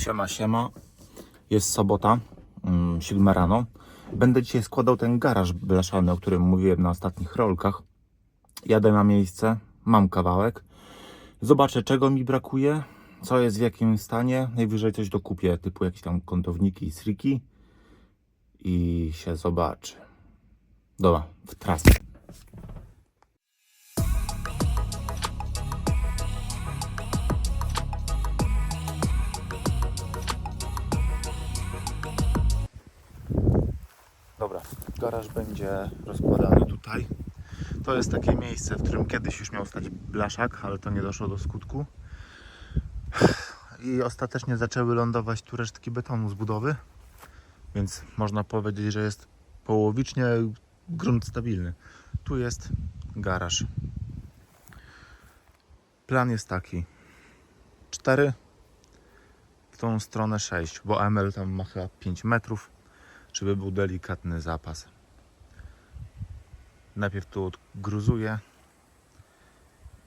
Siema, siema. Jest sobota, mm, 7 rano. Będę dzisiaj składał ten garaż blaszany, o którym mówiłem na ostatnich rolkach. Jadę na miejsce, mam kawałek. Zobaczę, czego mi brakuje, co jest w jakim stanie. Najwyżej coś dokupię, typu jakieś tam kątowniki i striki. I się zobaczy. Dobra, w trasę. Garaż będzie rozkładany tutaj. To jest takie miejsce, w którym kiedyś już miał stać blaszak, ale to nie doszło do skutku. I ostatecznie zaczęły lądować tu resztki betonu z budowy, więc można powiedzieć, że jest połowicznie grunt stabilny. Tu jest garaż. Plan jest taki: 4 w tą stronę 6, bo AML tam ma chyba 5 metrów żeby był delikatny zapas. Najpierw tu odgruzuję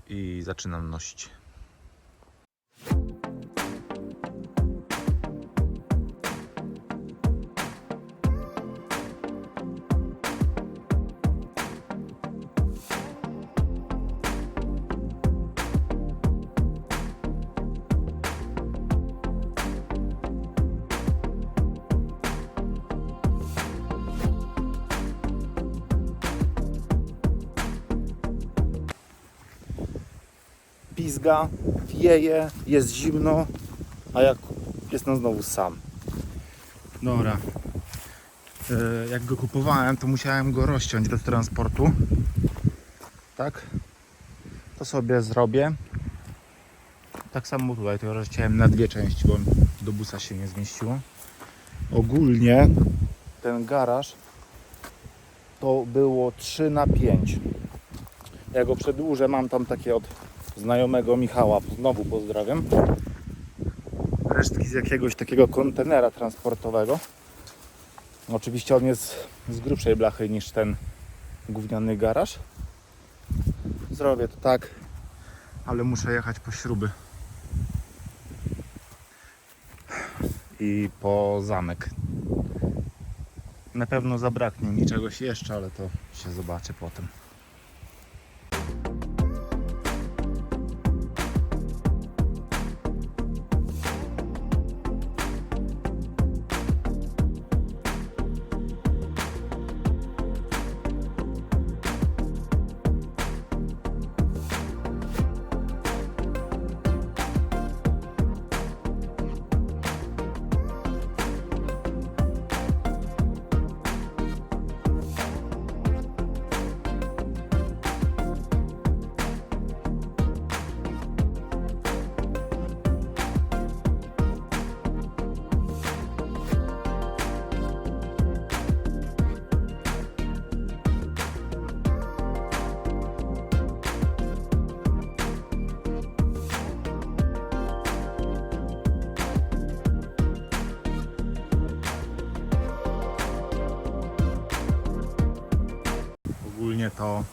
i zaczynam nosić. Pizga, wieje, jest zimno, a jak jestem znowu sam. Dobra. E, Jak go kupowałem, to musiałem go rozciąć do transportu. Tak? To sobie zrobię. Tak samo tutaj, to rozciąłem na dwie części, bo do busa się nie zmieściło. Ogólnie ten garaż to było 3 na 5. Ja go przedłużę, mam tam takie od znajomego Michała, znowu pozdrawiam. Resztki z jakiegoś takiego kontenera transportowego. Oczywiście on jest z grubszej blachy niż ten gówniany garaż. Zrobię to tak, ale muszę jechać po śruby. I po zamek. Na pewno zabraknie mi czegoś jeszcze, ale to się zobaczy potem. To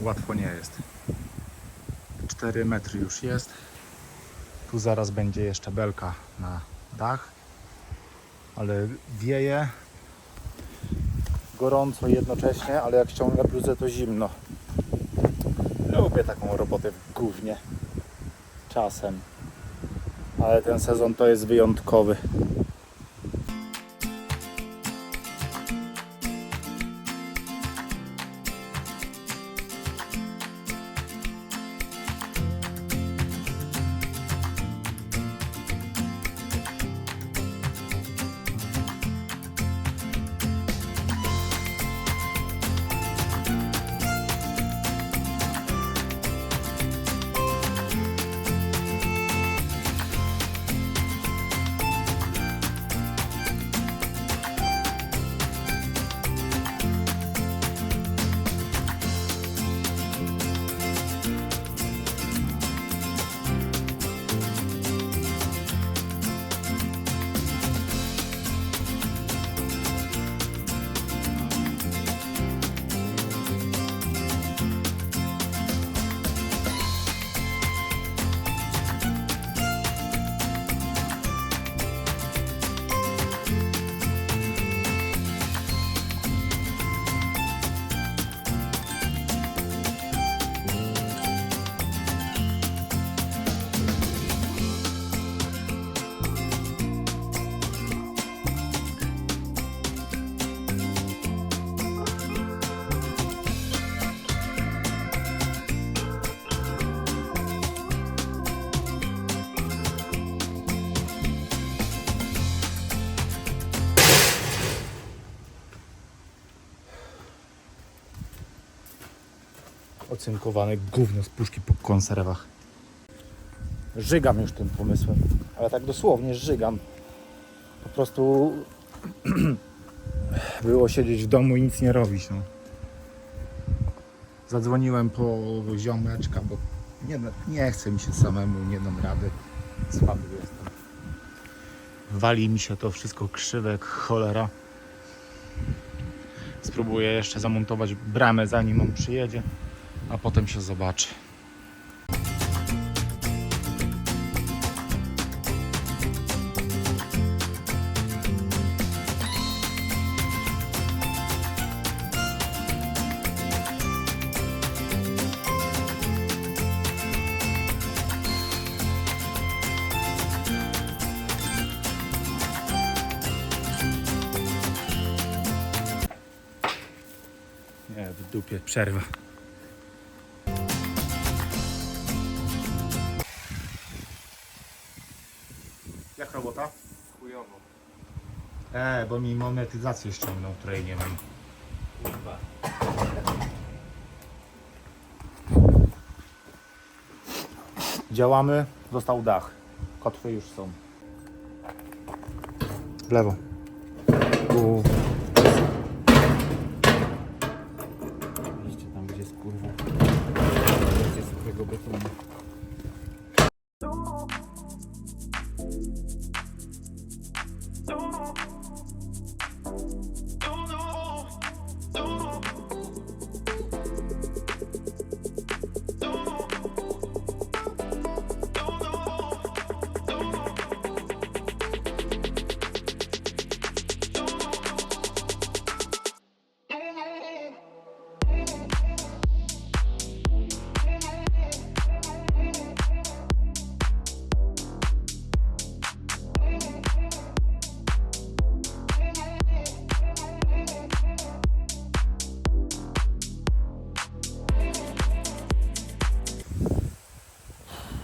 łatwo nie jest. 4 metry już jest. Tu zaraz będzie jeszcze belka na dach. Ale wieje. Gorąco jednocześnie, ale jak ściągnę bluzę to zimno. Lubię taką robotę w gównie. Czasem. Ale ten sezon to jest wyjątkowy. Ocynkowane gówno z puszki po konserwach. Żygam już tym pomysłem, ale tak dosłownie żygam. Po prostu było siedzieć w domu i nic nie robić. No. Zadzwoniłem po ziomeczka, bo nie, nie chce mi się samemu, nie dam rady. Słaby jestem. Wali mi się to wszystko krzywe jak cholera. Spróbuję jeszcze zamontować bramę zanim on przyjedzie, a potem się zobaczy. W dupie przerwa. Robota? Chujowo. E, bo mi monetyzację ściągnął, której nie mam. Kurwa. Działamy, został dach. Kotwy już są. W lewo. U.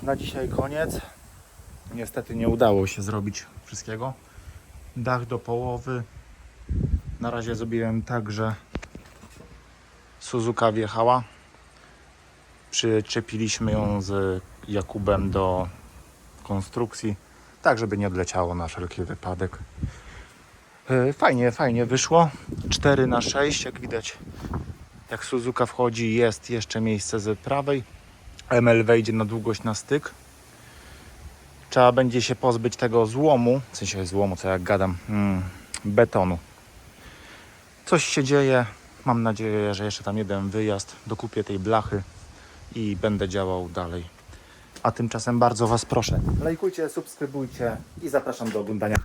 Na dzisiaj koniec. Niestety nie udało się zrobić wszystkiego. Dach do połowy. Na razie zrobiłem tak, że Suzuka wjechała. Przyczepiliśmy ją z Jakubem do konstrukcji, tak żeby nie odleciało na wszelki wypadek. E, Fajnie, fajnie wyszło. 4 na 6, jak widać. Jak Suzuka wchodzi, jest jeszcze miejsce z prawej. ML wejdzie na długość na styk. Trzeba będzie się pozbyć tego złomu, w sensie złomu, co jak gadam, mm, betonu. Coś się dzieje. Mam nadzieję, że jeszcze tam jeden wyjazd. Dokupię tej blachy i będę działał dalej. A tymczasem bardzo Was proszę. Lajkujcie, subskrybujcie i zapraszam do oglądania.